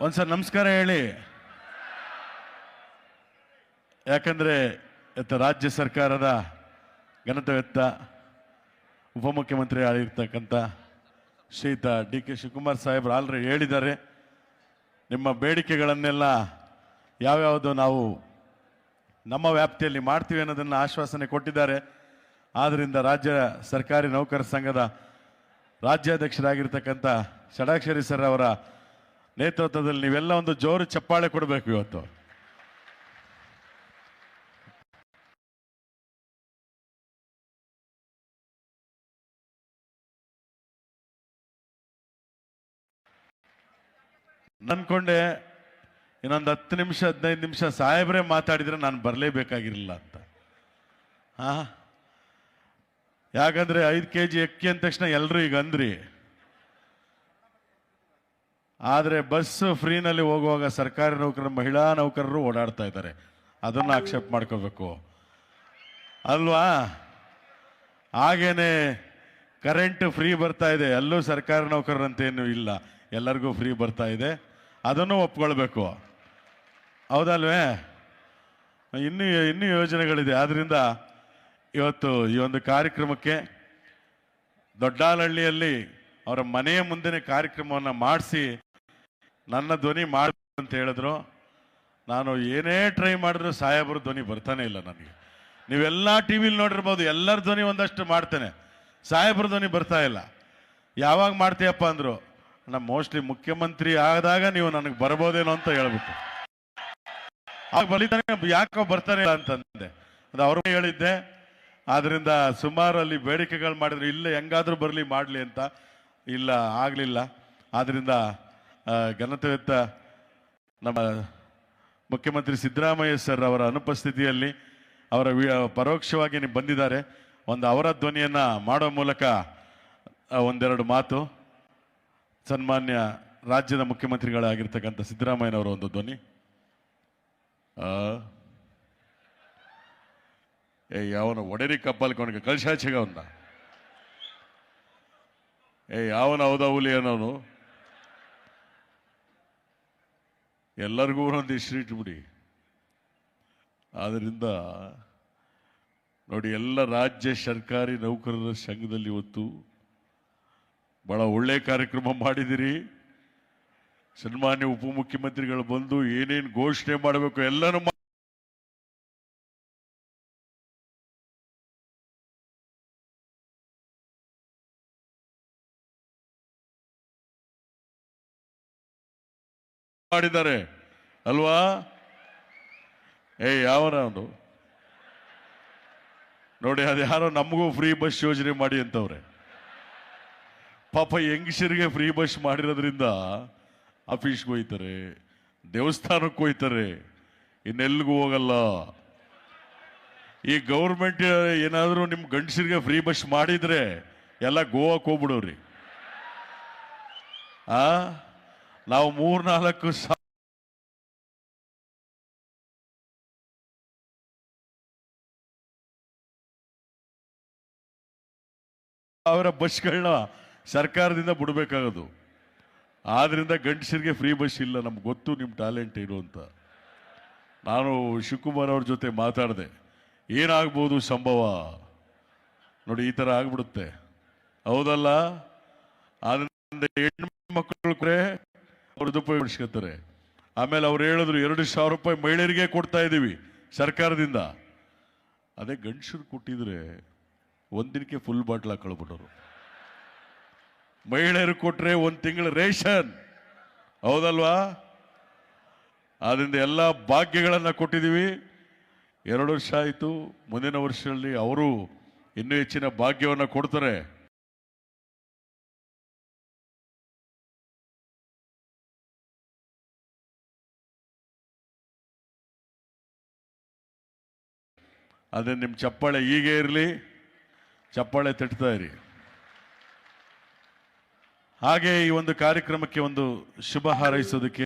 ಒಂದ್ಸಲ ನಮಸ್ಕಾರ ಹೇಳಿ. ಯಾಕಂದ್ರೆ ಇವತ್ತು ರಾಜ್ಯ ಸರ್ಕಾರದ ಘನತವೆತ್ತ ಉಪಮುಖ್ಯಮಂತ್ರಿ ಆಗಿರ್ತಕ್ಕಂಥ ಶ್ರೀತ ಡಿ ಕೆ ಶಿವಕುಮಾರ್ ಸಾಹೇಬ್ರು ಆಲ್ರೆಡಿ ಹೇಳಿದ್ದಾರೆ. ನಿಮ್ಮ ಬೇಡಿಕೆಗಳನ್ನೆಲ್ಲ ಯಾವ್ಯಾವುದು ನಾವು ನಮ್ಮ ವ್ಯಾಪ್ತಿಯಲ್ಲಿ ಮಾಡ್ತೀವಿ ಅನ್ನೋದನ್ನು ಆಶ್ವಾಸನೆ ಕೊಟ್ಟಿದ್ದಾರೆ. ಆದ್ದರಿಂದ ರಾಜ್ಯ ಸರ್ಕಾರಿ ನೌಕರ ಸಂಘದ ರಾಜ್ಯಾಧ್ಯಕ್ಷರಾಗಿರ್ತಕ್ಕಂಥ ಷಡಾಕ್ಷರಿ ಸರ್ ಅವರ ನೇತೃತ್ವದಲ್ಲಿ ನೀವೆಲ್ಲ ಒಂದು ಜೋರು ಚಪ್ಪಾಳೆ ಕೊಡಬೇಕು ಇವತ್ತು. ನನ್ಕೊಂಡೆ ಇನ್ನೊಂದು ಹತ್ತು ನಿಮಿಷ, ಹದಿನೈದು ನಿಮಿಷ ಸಾಹೇಬ್ರೆ ಮಾತಾಡಿದ್ರೆ ನಾನು ಬರಲೇಬೇಕಾಗಿರಲಿಲ್ಲ ಅಂತ. ಹಾ ಯಾಕಂದ್ರೆ ಐದು ಕೆ ಜಿ ಅಕ್ಕಿ ಅಂದ ತಕ್ಷಣ ಎಲ್ಲರೂ ಈಗ ಅಂದ್ರಿ. ಆದರೆ ಬಸ್ ಫ್ರೀನಲ್ಲಿ ಹೋಗುವಾಗ ಸರ್ಕಾರಿ ನೌಕರರು, ಮಹಿಳಾ ನೌಕರರು ಓಡಾಡ್ತಾ ಇದ್ದಾರೆ. ಅದನ್ನು ಆಕ್ಷೇಪ ಮಾಡ್ಕೋಬೇಕು. ಅಲ್ವಾ? ಹಾಗೇನೆ ಕರೆಂಟ್ ಫ್ರೀ ಬರ್ತಾ ಇದೆ. ಎಲ್ಲೂ ಸರ್ಕಾರಿ ನೌಕರರಂತೇನು ಇಲ್ಲ. ಎಲ್ಲರಿಗೂ ಫ್ರೀ ಬರ್ತಾ ಇದೆ. ಅದನ್ನು ಒಪ್ಕೊಳ್ಬೇಕು. ಹೌದಲ್ವೇ? ಇನ್ನೂ ಇನ್ನೂ ಯೋಜನೆಗಳಿದೆ. ಆದ್ದರಿಂದ ಇವತ್ತು ಈ ಒಂದು ಕಾರ್ಯಕ್ರಮಕ್ಕೆ ದೊಡ್ಡಾಲಹಳ್ಳಿಯಲ್ಲಿ ಅವರ ಮನೆಯ ಮುಂದೆ ಕಾರ್ಯಕ್ರಮವನ್ನು ಮಾಡಿಸಿ ನನ್ನ ಧ್ವನಿ ಮಾಡ ಅಂತ ಹೇಳಿದ್ರು. ನಾನು ಏನೇ ಟ್ರೈ ಮಾಡಿದ್ರು ಸಾಹೇಬ್ರ ಧ್ವನಿ ಬರ್ತಾನೆ ಇಲ್ಲ ನನಗೆ. ನೀವೆಲ್ಲ ಟಿ ವಿಲಿ ನೋಡಿರ್ಬೋದು, ಎಲ್ಲರ ಧ್ವನಿ ಒಂದಷ್ಟು ಮಾಡ್ತೇನೆ. ಸಾಹೇಬ್ರ ಧ್ವನಿ ಬರ್ತಾ ಇಲ್ಲ. ಯಾವಾಗ ಮಾಡ್ತೀಯಪ್ಪ ಅಂದರು ನಮ್ಮ ಮೋಸ್ಟ್ಲಿ ಮುಖ್ಯಮಂತ್ರಿ ಆದಾಗ ನೀವು ನನಗೆ ಬರ್ಬೋದೇನೋ ಅಂತ ಹೇಳ್ಬಿಟ್ಟು ಆಗ ಬಲಿತಾನೆ ಯಾಕೋ ಬರ್ತಾನೆ ಇಲ್ಲ ಅಂತಂದೆ. ಅದು ಅವರು ಹೇಳಿದ್ದೆ. ಆದ್ರಿಂದ ಸುಮಾರು ಅಲ್ಲಿ ಬೇಡಿಕೆಗಳು ಮಾಡಿದ್ರು, ಇಲ್ಲ, ಹೆಂಗಾದ್ರೂ ಬರಲಿ, ಮಾಡಲಿ ಅಂತ. ಇಲ್ಲ, ಆಗಲಿಲ್ಲ. ಆದ್ರಿಂದ ಆ, ಘನತೆವೆತ್ತ ನಮ್ಮ ಮುಖ್ಯಮಂತ್ರಿ ಸಿದ್ದರಾಮಯ್ಯ ಸರ್ ಅವರ ಅನುಪಸ್ಥಿತಿಯಲ್ಲಿ ಅವರ ಪರೋಕ್ಷವಾಗಿ ಬಂದಿದ್ದಾರೆ. ಒಂದು ಅವರ ಧ್ವನಿಯನ್ನು ಮಾಡೋ ಮೂಲಕ ಒಂದೆರಡು ಮಾತು. ಸನ್ಮಾನ್ಯ ರಾಜ್ಯದ ಮುಖ್ಯಮಂತ್ರಿಗಳಾಗಿರ್ತಕ್ಕಂಥ ಸಿದ್ದರಾಮಯ್ಯನವರ ಒಂದು ಧ್ವನಿ. ಏ ಯಾವನ ಒಡೆರಿ ಕಪ್ಪಲ್ ಕೊನಗೆ ಕಳ್ಸಾಚೆಗ ಅವನ್ನ ಏ ಯಾವನ ಹೌದ ಹುಲಿ ಅನ್ನೋನು. ಎಲ್ಲರಿಗೂ ಒಂದು ಹೆಸರು ಇಟ್ಬಿಡಿ. ಆದ್ರಿಂದ ನೋಡಿ, ಎಲ್ಲ ರಾಜ್ಯ ಸರ್ಕಾರಿ ನೌಕರರ ಸಂಘದಲ್ಲಿ ಇವತ್ತು ಬಹಳ ಒಳ್ಳೆ ಕಾರ್ಯಕ್ರಮ ಮಾಡಿದಿರಿ. ಸನ್ಮಾನ್ಯ ಉಪಮುಖ್ಯಮಂತ್ರಿಗಳು ಬಂದು ಏನೇನು ಘೋಷಣೆ ಮಾಡಬೇಕು ಎಲ್ಲನೂ ಮಾಡಿದ್ದಾರೆ. ಅಲ್ವಾ? ಏ ಯಾವನ ಅವನು ನೋಡಿ, ಅದು ಯಾರೋ ನಮಗೂ ಫ್ರೀ ಬಸ್ ಯೋಜನೆ ಮಾಡಿ ಅಂತವ್ರೆ. ಪಾಪ ಹೆಂಗಸರಿಗೆ ಫ್ರೀ ಬಸ್ ಮಾಡಿರೋದ್ರಿಂದ ಆಫೀಸ್ಗೆ ಹೋಯ್ತಾರೆ, ದೇವಸ್ಥಾನಕ್ಕೆ ಹೋಯ್ತಾರೆ ಇನ್ನೆಲ್ಲಿಗೂ ಹೋಗಲ್ಲ. ಈ ಗೌರ್ಮೆಂಟ್ ಏನಾದರೂ ನಿಮ್ಮ ಗಂಡಸರಿಗೆ ಫ್ರೀ ಬಸ್ ಮಾಡಿದ್ರೆ, ಎಲ್ಲ ಗೋವಾಕ್ಕೆ ಹೋಗ್ಬಿಡೋರಿ. ಆ? ನಾವು ಮೂರ್ನಾಲ್ಕು ಸಾವಿರ ಅವರ ಬಸ್ಗಳನ್ನ ಸರ್ಕಾರದಿಂದ ಬಿಡಬೇಕಾಗೋದು. ಆದ್ರಿಂದ ಗಂಡಸರಿಗೆ ಫ್ರೀ ಬಸ್ ಇಲ್ಲ, ನಮ್ಗೆ ಗೊತ್ತು ನಿಮ್ಮ ಟ್ಯಾಲೆಂಟ್ ಏನು ಅಂತ. ನಾನು ಶಿವಕುಮಾರ್ ಅವ್ರ ಜೊತೆ ಮಾತಾಡಿದೆ. ಏನಾಗ್ಬೋದು ಸಂಭವ? ನೋಡಿ, ಈ ಥರ ಆಗ್ಬಿಡುತ್ತೆ. ಹೌದಲ್ಲ? ಆದ್ರಿಂದ ಹೆಣ್ಮಕ್ಳು ಅವ್ರದ್ದು ಆಮೇಲೆ ಅವ್ರು ಹೇಳಿದ್ರು, ಎರಡು ಸಾವಿರ ರೂಪಾಯಿ ಮಹಿಳೆಯರಿಗೆ ಕೊಡ್ತಾ ಇದ್ದೀವಿ ಸರ್ಕಾರದಿಂದ. ಅದೇ ಗಂಡಸರು ಕೊಟ್ಟಿದ್ರೆ ಒಂದಿನಕ್ಕೆ ಫುಲ್ ಬಾಟ್ಲ್ ಕಳ್ಬಿಟ್ಟರು ಮಹಿಳೆಯರು ಕೊಟ್ರೆ ಒಂದು ತಿಂಗಳ ರೇಷನ್. ಹೌದಲ್ವಾ? ಆದ್ರಿಂದ ಎಲ್ಲ ಭಾಗ್ಯಗಳನ್ನು ಕೊಟ್ಟಿದ್ದೀವಿ ಎರಡು ವರ್ಷ ಆಯಿತು, ಮುಂದಿನ ವರ್ಷದಲ್ಲಿ ಅವರು ಇನ್ನೂ ಹೆಚ್ಚಿನ ಭಾಗ್ಯವನ್ನು ಕೊಡ್ತಾರೆ. ಅದೇ ನಿಮ್ಮ ಚಪ್ಪಾಳೆ ಹೀಗೆ ಇರಲಿ, ಚಪ್ಪಾಳೆ ತಟ್ತಾ ಇರಿ. ಹಾಗೆ ಈ ಒಂದು ಕಾರ್ಯಕ್ರಮಕ್ಕೆ ಒಂದು ಶುಭ ಹಾರೈಸೋದಕ್ಕೆ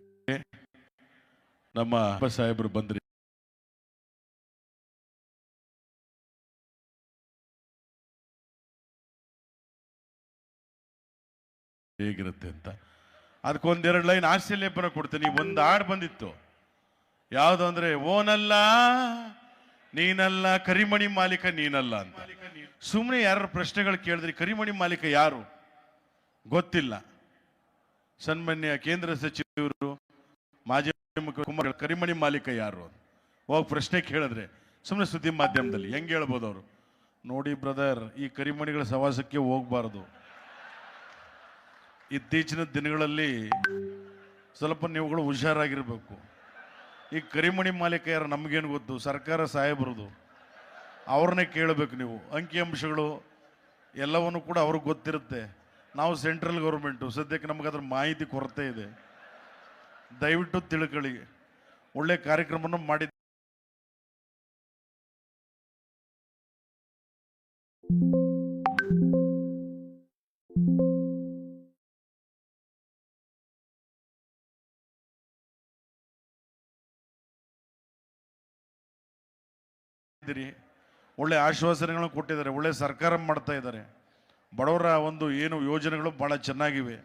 ನಮ್ಮ ಸಾಹೇಬರು ಬಂದ್ರಿ. ಹೇಗಿರುತ್ತೆ ಅಂತ. ಅದಕ್ಕೊಂದೆರಡು ಲೈನ್ ಹಾಸ್ಯಲೇಪನ ಕೊಡ್ತೀನಿ. ಒಂದು ಹಾಡು ಬಂದಿತ್ತು. ಯಾವುದು ಅಂದ್ರೆ, ಓನಲ್ಲ ನೀನಲ್ಲ, ಕರಿಮಣಿ ಮಾಲೀಕ ನೀನಲ್ಲ ಅಂತ. ಸುಮ್ಮನೆ ಯಾರು ಪ್ರಶ್ನೆಗಳು ಕೇಳಿದ್ರಿ, ಕರಿಮಣಿ ಮಾಲೀಕ ಯಾರು? ಗೊತ್ತಿಲ್ಲ. ಸನ್ಮಾನ್ಯ ಕೇಂದ್ರ ಸಚಿವರು, ಮಾಜಿ ಮುಖ್ಯಮಂತ್ರಿ ಕರಿಮಣಿ ಮಾಲೀಕ ಯಾರು ಹೋಗಿ ಪ್ರಶ್ನೆ ಕೇಳಿದ್ರೆ ಸುಮ್ಮನೆ ಸುದ್ದಿ ಮಾಧ್ಯಮದಲ್ಲಿ, ಹೆಂಗೆ ಹೇಳ್ಬೋದು ಅವರು? ನೋಡಿ ಬ್ರದರ್, ಈ ಕರಿಮಣಿಗಳ ಸವಾಸಕ್ಕೆ ಹೋಗ್ಬಾರ್ದು. ಇತ್ತೀಚಿನ ದಿನಗಳಲ್ಲಿ ಸ್ವಲ್ಪ ನೀವುಗಳು ಹುಷಾರಾಗಿರ್ಬೇಕು. ಈ ಕರಿಮಣಿ ಮಾಲೀಕ ಯಾರು ನಮಗೇನು ಗೊತ್ತು? ಸರ್ಕಾರ ಸಾಹೇಬ್ರದು. ಅವ್ರನ್ನೇ ಕೇಳಬೇಕು ನೀವು. ಅಂಕಿಅಂಶಗಳು ಎಲ್ಲವನ್ನು ಕೂಡ ಅವ್ರಿಗೆ ಗೊತ್ತಿರುತ್ತೆ. ನಾವು ಸೆಂಟ್ರಲ್ ಗೌರ್ಮೆಂಟು. ಸದ್ಯಕ್ಕೆ ನಮಗೆ ಅದ್ರ ಮಾಹಿತಿ ಕೊರತೆ ಇದೆ. ದಯವಿಟ್ಟು ತಿಳ್ಕೊಳ್ಳಿ. ಒಳ್ಳೆ ಕಾರ್ಯಕ್ರಮವನ್ನು ಮಾಡಿ ಇದ್ದೀರಿ ಒಳ್ಳೆ ಆಶ್ವಾಸನೆಗಳನ್ನು ಕೊಟ್ಟಿದ್ದಾರೆ. ಒಳ್ಳೆ ಸರ್ಕಾರ ಮಾಡ್ತಾ ಇದ್ದಾರೆ. ಬಡವರ ಒಂದು ಏನು ಯೋಜನೆಗಳು ಭಾಳ ಚೆನ್ನಾಗಿವೆ.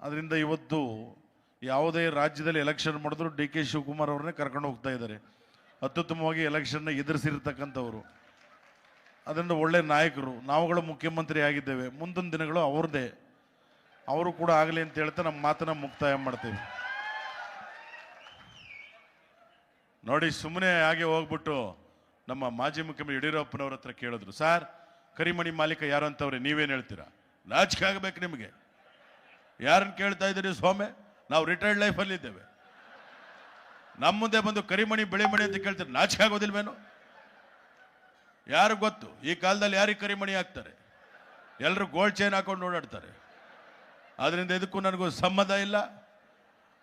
ಅದರಿಂದ ಇವತ್ತು ಯಾವುದೇ ರಾಜ್ಯದಲ್ಲಿ ಎಲೆಕ್ಷನ್ ಮಾಡಿದ್ರು ಡಿ ಕೆ ಶಿವಕುಮಾರ್ ಅವ್ರನ್ನೇ ಕರ್ಕೊಂಡು ಹೋಗ್ತಾ ಇದ್ದಾರೆ. ಅತ್ಯುತ್ತಮವಾಗಿ ಎಲೆಕ್ಷನ್ನ ಎದುರಿಸಿರ್ತಕ್ಕಂಥವ್ರು. ಅದರಿಂದ ಒಳ್ಳೆ ನಾಯಕರು, ನಾವುಗಳು ಮುಖ್ಯಮಂತ್ರಿ ಆಗಿದ್ದೇವೆ. ಮುಂದಿನ ದಿನಗಳು ಅವ್ರದ್ದೇ. ಅವರು ಕೂಡ ಆಗಲಿ ಅಂತ ಹೇಳ್ತಾ ನಮ್ಮ ಮಾತನ್ನ ಮುಕ್ತಾಯ ಮಾಡ್ತೇವೆ. ನೋಡಿ ಸುಮ್ಮನೆ ಹಾಗೆ ಹೋಗ್ಬಿಟ್ಟು ನಮ್ಮ ಮಾಜಿ ಮುಖ್ಯಮಂತ್ರಿ ಯಡಿಯೂರಪ್ಪನವ್ರ ಹತ್ರ ಕೇಳಿದ್ರು, ಸರ್, ಕರಿಮಣಿ ಮಾಲೀಕ ಯಾರು ಅಂತವ್ರೆ ನೀವೇನು ಹೇಳ್ತೀರಾ? ನಾಚಿಕೆ ಆಗಬೇಕು ನಿಮಗೆ. ಯಾರನ್ನು ಕೇಳ್ತಾ ಇದ್ದೀರಿ ಸ್ವಾಮಿ? ನಾವು ರಿಟೈರ್ಡ್ ಲೈಫಲ್ಲಿ ಇದ್ದೇವೆ. ನಮ್ಮ ಮುಂದೆ ಬಂದು ಕರಿಮಣಿ, ಬೆಳೆಮಣಿ ಅಂತ ಕೇಳ್ತಾರೆ, ನಾಚಿಕೆ ಆಗೋದಿಲ್ವೇನು? ಯಾರು ಗೊತ್ತು? ಈ ಕಾಲದಲ್ಲಿ ಯಾರಿಗೆ ಕರಿಮಣಿ ಹಾಕ್ತಾರೆ ಎಲ್ಲರೂ ಗೋಲ್ಡ್ ಚೈನ್ ಹಾಕೊಂಡು ಓಡಾಡ್ತಾರೆ. ಅದರಿಂದ ಇದಕ್ಕೂ ನನಗೂ ಸಂಬಂಧ ಇಲ್ಲ.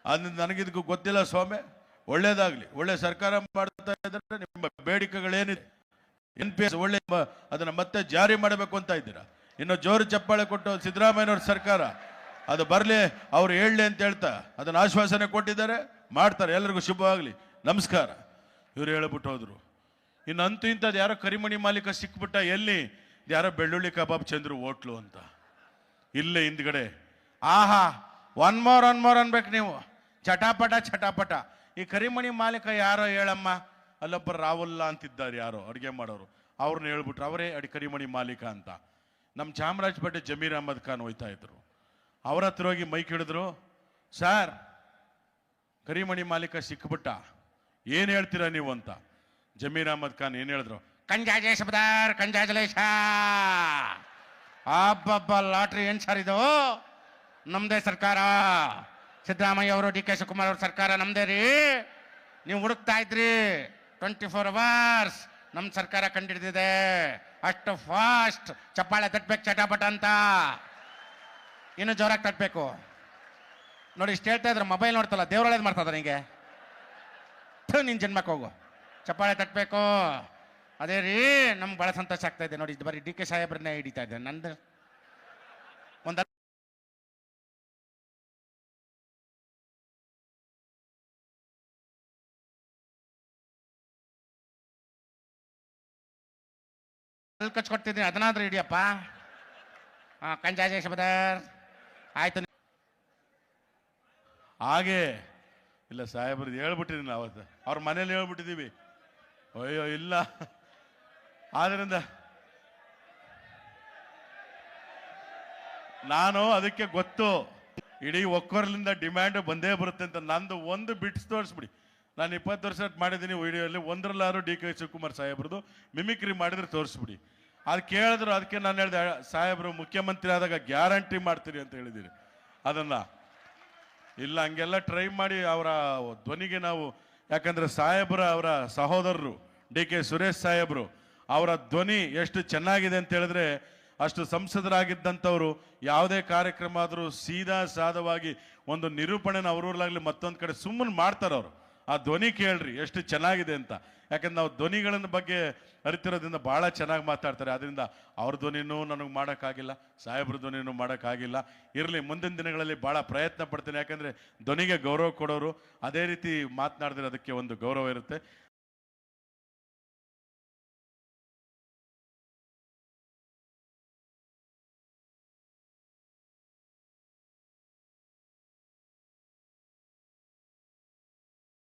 ಅದರಿಂದ ನನಗಿದಕ್ಕೂ ಗೊತ್ತಿಲ್ಲ ಸ್ವಾಮಿ. ಒಳ್ಳೇದಾಗ್ಲಿ. ಒಳ್ಳೆ ಸರ್ಕಾರ ಮಾಡ್ತಾ ಇದ್ರೆ ನಿಮ್ಮ ಬೇಡಿಕೆಗಳೇನಿದೆ? ಎನ್ ಪಿ ಎಸ್ ಒಳ್ಳೆ ಅದನ್ನ ಮತ್ತೆ ಜಾರಿ ಮಾಡಬೇಕು ಅಂತ ಇದ್ದೀರಾ? ಇನ್ನು ಜೋರು ಚಪ್ಪಾಳೆ ಕೊಟ್ಟು ಸಿದ್ದರಾಮಯ್ಯನವ್ರ ಸರ್ಕಾರ, ಅದು ಬರಲಿ, ಅವ್ರು ಹೇಳಲಿ ಅಂತ ಹೇಳ್ತಾ ಅದನ್ನ ಆಶ್ವಾಸನೆ ಕೊಟ್ಟಿದ್ದಾರೆ. ಮಾಡ್ತಾರೆ. ಎಲ್ಲರಿಗೂ ಶುಭವಾಗಲಿ. ನಮಸ್ಕಾರ. ಇವ್ರು ಹೇಳ್ಬಿಟ್ಟು ಹೋದರು. ಇನ್ನು ಅಂತೂ ಇಂಥದ್ದು ಯಾರೋ ಕರಿಮಣಿ ಮಾಲೀಕ ಸಿಕ್ಬಿಟ್ಟ ಎಲ್ಲಿ? ಯಾರೋ ಬೆಳ್ಳುಳ್ಳಿ ಕಬಾಬ್ ಚಂದ್ರು ಹೋಟ್ಲು ಅಂತ. ಇಲ್ಲೇ ಹಿಂದ್ಗಡೆ. ಆಹಾ ಒನ್ ಮೋರ್ ಒನ್ ಮೋರ್ ಅನ್ಬೇಕು ನೀವು. ಚಟಾಪಟ ಚಟಾಪಟ. ಈ ಕರಿಮಣಿ ಮಾಲೀಕ ಯಾರೋ ಹೇಳಮ್ಮ? ಅಲ್ಲೊಬ್ಬರು ರಾಹುಲ್ ಅಂತಿದ್ದಾರೆ ಯಾರೋ, ಅಡುಗೆ ಮಾಡೋರು. ಅವ್ರನ್ನ ಹೇಳ್ಬಿಟ್ರು, ಅವರೇ ಅಡಿ ಕರಿಮಣಿ ಮಾಲೀಕ ಅಂತ. ನಮ್ಮ ಚಾಮರಾಜಪೇಟೆ ಜಮೀರ್ ಅಹಮದ್ ಖಾನ್ ಹೋಯ್ತಾ ಇದ್ರು. ಅವ್ರ ಹತ್ರ ಹೋಗಿ ಮೈಕ್ ಹಿಡಿದ್ರು, ಸರ್, ಕರಿಮಣಿ ಮಾಲೀಕ ಸಿಕ್ಬಿಟ್ಟ. ಏನು ಹೇಳ್ತೀರಾ ನೀವು ಅಂತ? ಜಮೀರ್ ಅಹಮದ್ ಖಾನ್ ಏನು ಹೇಳಿದ್ರು, ಕಂಜಾಜೆ ಬದಾರ್ ಕಂಜಾಜಲೇಶ ಅಬ್ಬಬ್ಬ, ಲಾಟ್ರಿ ಏನು ಸರ್ ಇದು? ನಮ್ಮದೇ ಸರ್ಕಾರ. ಸಿದ್ದರಾಮಯ್ಯ ಅವರು, ಡಿ ಕೆ ಶಿವಕುಮಾರ್ ಅವ್ರ ಸರ್ಕಾರ ನಮ್ದೇ ರೀ. ನೀವು ಹುಡುಕ್ತಾ ಇದ್ರಿ. ಟ್ವೆಂಟಿ ಫೋರ್ ಅವರ್ಸ್ ನಮ್ಮ ಸರ್ಕಾರ ಕಂಡಿಡ್ದಿದೆ. ಅಷ್ಟು ಫಾಸ್ಟ್ ಚಪ್ಪಾಳೆ ತಟ್ಬೇಕು ಚಟಾಪಟ ಅಂತ. ಇನ್ನು ಜೋರಾಗಿ ತಟ್ಬೇಕು. ನೋಡಿ, ಇಷ್ಟು ಹೇಳ್ತಾ ಇದ್ರೆ ಮೊಬೈಲ್ ನೋಡ್ತಲ್ಲ ದೇವ್ರೊಳೇದು ಮಾಡ್ತದ ನಿಂಗೆ ನಿನ್ ಜನ್ಮಕ್ಕೆ ಹೋಗು. ಚಪ್ಪಾಳೆ ತಟ್ಟಬೇಕು ಅದೇ ರೀ, ನಮ್ಗೆ ಭಾಳ ಸಂತೋಷ ಆಗ್ತಾ ಇದೆ. ನೋಡಿ ಬರೀ ಡಿ ಕೆ ಸಾಹೇಬ್ರನ್ನೇ ಹಿಡಿತಾ ಇದ್ದೆ ನಂದು ಒಂದು ಅಲ್ಲಿ ಕಚ್ಕೊಡ್ತಿದ್ದೀನಿ ಅದನ್ನಾದ್ರೂ ಇಡಿಯಪ್ಪ ಹಾಂ ಕಂಜಾಜೇಶ ಬದರ್ ಆಯ್ತು. ಹಾಗೆ. ಇಲ್ಲ, ಸಾಹೇಬ್ರದ್ದು ಹೇಳ್ಬಿಟ್ಟಿದ್ದೀನಿ ಅವತ್ತು. ಅವ್ರ ಮನೇಲಿ ಹೇಳ್ಬಿಟ್ಟಿದ್ದೀವಿ. ಅಯ್ಯೋ, ಇಲ್ಲ. ಆದ್ರಿಂದ ನಾನು ಅದಕ್ಕೆ ಗೊತ್ತು. ಇಡೀ ಒಕ್ಕೊರ್ಲಿಂದ ಡಿಮ್ಯಾಂಡ್ ಬಂದೇ ಬರುತ್ತೆ ಅಂತ ನಂದು ಒಂದು ಬಿಟ್ಸ್ ತೋರಿಸ್ಬಿಡಿ. ನಾನು ಇಪ್ಪತ್ತು ವರ್ಷ ಮಾಡಿದ್ದೀನಿ ವಿಡಿಯೋಲ್ಲಿ ಒಂದರಲ್ಲಾರು ಡಿ ಕೆ ಶಿವಕುಮಾರ್ ಸಾಹೇಬ್ರದ್ದು ಮಿಮಿಕ್ರಿ ಮಾಡಿದ್ರೆ ತೋರಿಸ್ಬಿಡಿ. ಅದು ಕೇಳಿದ್ರು ಅದಕ್ಕೆ ನಾನು ಹೇಳಿದೆ ಸಾಹೇಬರು ಮುಖ್ಯಮಂತ್ರಿ ಆದಾಗ ಗ್ಯಾರಂಟಿ ಮಾಡ್ತೀರಿ ಅಂತ ಹೇಳಿದ್ದೀರಿ. ಅದನ್ನು ಇಲ್ಲ, ಹಂಗೆಲ್ಲ ಟ್ರೈ ಮಾಡಿ ಅವರ ಧ್ವನಿಗೆ ನಾವು, ಯಾಕಂದರೆ ಸಾಹೇಬ್ರ ಅವರ ಸಹೋದರರು, ಡಿ ಕೆ ಸುರೇಶ್ ಸಾಹೇಬರು, ಅವರ ಧ್ವನಿ ಎಷ್ಟು ಚೆನ್ನಾಗಿದೆ ಅಂತ ಹೇಳಿದ್ರೆ, ಅಷ್ಟು ಸಂಸದರಾಗಿದ್ದಂಥವರು, ಯಾವುದೇ ಕಾರ್ಯಕ್ರಮ ಆದರೂ ಸೀದಾ ಸಾದವಾಗಿ ಒಂದು ನಿರೂಪಣೆನ ಅವ್ರೂರ್ಲಾಗ್ಲಿ ಮತ್ತೊಂದು ಕಡೆ ಸುಮ್ಮನೆ ಮಾಡ್ತಾರೆ ಅವರು ಆ ಧ್ವನಿ ಕೇಳ್ರಿ, ಎಷ್ಟು ಚೆನ್ನಾಗಿದೆ ಅಂತ. ಯಾಕಂದ್ರೆ ನಾವು ಧ್ವನಿಗಳನ್ನ ಬಗ್ಗೆ ಅರಿತಿರೋದ್ರಿಂದ ಭಾಳ ಚೆನ್ನಾಗಿ ಮಾತಾಡ್ತಾರೆ. ಅದರಿಂದ ಅವ್ರ ಧ್ವನಿನೂ ನನಗೆ ಮಾಡೋಕ್ಕಾಗಿಲ್ಲ, ಸಾಹೇಬ್ರ ಧ್ವನಿನೂ ಮಾಡೋಕ್ಕಾಗಿಲ್ಲ. ಇರಲಿ, ಮುಂದಿನ ದಿನಗಳಲ್ಲಿ ಭಾಳ ಪ್ರಯತ್ನ ಪಡ್ತೀನಿ. ಯಾಕಂದರೆ ಧ್ವನಿಗೆ ಗೌರವ ಕೊಡೋರು, ಅದೇ ರೀತಿ ಮಾತನಾಡಿದ್ರೆ ಅದಕ್ಕೆ ಒಂದು ಗೌರವ ಇರುತ್ತೆ.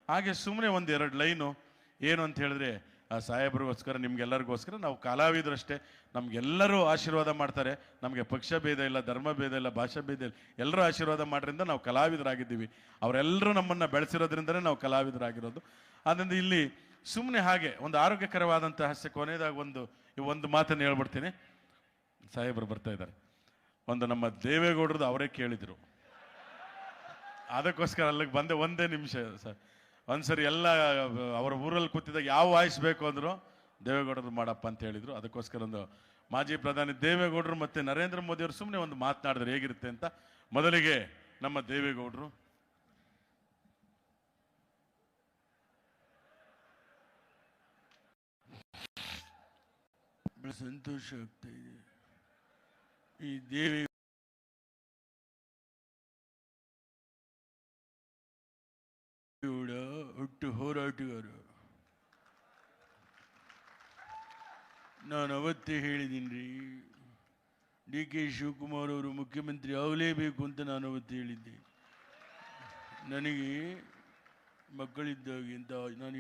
ಹಾಗೆ ಸುಮ್ಮನೆ ಒಂದು ಎರಡು ಲೈನು ಏನು ಅಂತ ಹೇಳಿದ್ರೆ, ಆ ಸಾಹೇಬ್ರಿಗೋಸ್ಕರ, ನಿಮ್ಗೆಲ್ಲರಿಗೋಸ್ಕರ ನಾವು ಕಲಾವಿದರಷ್ಟೇ. ನಮ್ಗೆಲ್ಲರೂ ಆಶೀರ್ವಾದ ಮಾಡ್ತಾರೆ. ನಮಗೆ ಪಕ್ಷ ಭೇದ ಇಲ್ಲ, ಧರ್ಮ ಭೇದ ಇಲ್ಲ, ಭಾಷಾ ಭೇದ ಇಲ್ಲ. ಎಲ್ಲರೂ ಆಶೀರ್ವಾದ ಮಾಡೋದ್ರಿಂದ ನಾವು ಕಲಾವಿದರಾಗಿದ್ದೀವಿ. ಅವರೆಲ್ಲರೂ ನಮ್ಮನ್ನು ಬೆಳೆಸಿರೋದ್ರಿಂದನೇ ನಾವು ಕಲಾವಿದರಾಗಿರೋದು. ಆದ್ದರಿಂದ ಇಲ್ಲಿ ಸುಮ್ಮನೆ ಹಾಗೆ ಒಂದು ಆರೋಗ್ಯಕರವಾದಂಥ ಹಾಸ್ಯ, ಕೊನೆಯದಾಗಿ ಒಂದು, ಈ ಒಂದು ಮಾತನ್ನು ಹೇಳ್ಬಿಡ್ತೀನಿ. ಸಾಹೇಬರು ಬರ್ತಾ ಇದ್ದಾರೆ. ಒಂದು ನಮ್ಮ ದೇವೇಗೌಡರದು ಅವರೇ ಕೇಳಿದರು. ಅದಕ್ಕೋಸ್ಕರ ಅಲ್ಲಿಗೆ ಬಂದೆ ಒಂದೇ ನಿಮಿಷ, ಸರ್. ಒಂದ್ಸರಿ ಎಲ್ಲ, ಅವರ ಊರಲ್ಲಿ ಕೂತಿದ್ದಾಗ ಯಾವ ವಾಯ್ಸ್ ಬೇಕು ಅಂದ್ರು ದೇವೇಗೌಡರು ಮಾಡಪ್ಪ ಅಂತ ಹೇಳಿದ್ರು. ಅದಕ್ಕೋಸ್ಕರ ಒಂದು ಮಾಜಿ ಪ್ರಧಾನಿ ದೇವೇಗೌಡರು ಮತ್ತೆ ನರೇಂದ್ರ ಮೋದಿ ಅವರು ಸುಮ್ಮನೆ ಒಂದು ಮಾತನಾಡಿದ್ರೆ ಹೇಗಿರುತ್ತೆ ಅಂತ ಮೊದಲಿಗೆ ನಮ್ಮ ದೇವೇಗೌಡರು. ಸಂತೋಷ ಆಗ್ತಾ ಇದೆ. ಈ ದೇವಿ ಹುಟ್ಟು ಹೋರಾಟಗಾರ. ನಾನು ಅವತ್ತೇ ಹೇಳಿದ್ದೀನಿ ರೀ ಡಿ ಕೆ ಶಿವಕುಮಾರ್ ಅವರು ಮುಖ್ಯಮಂತ್ರಿ ಆಗಲೇಬೇಕು ಅಂತ ನಾನು ಅವತ್ತು ಹೇಳಿದ್ದೆ. ನನಗೆ ಮಕ್ಕಳಿದ್ದಾಗಿಂತ ನಾನು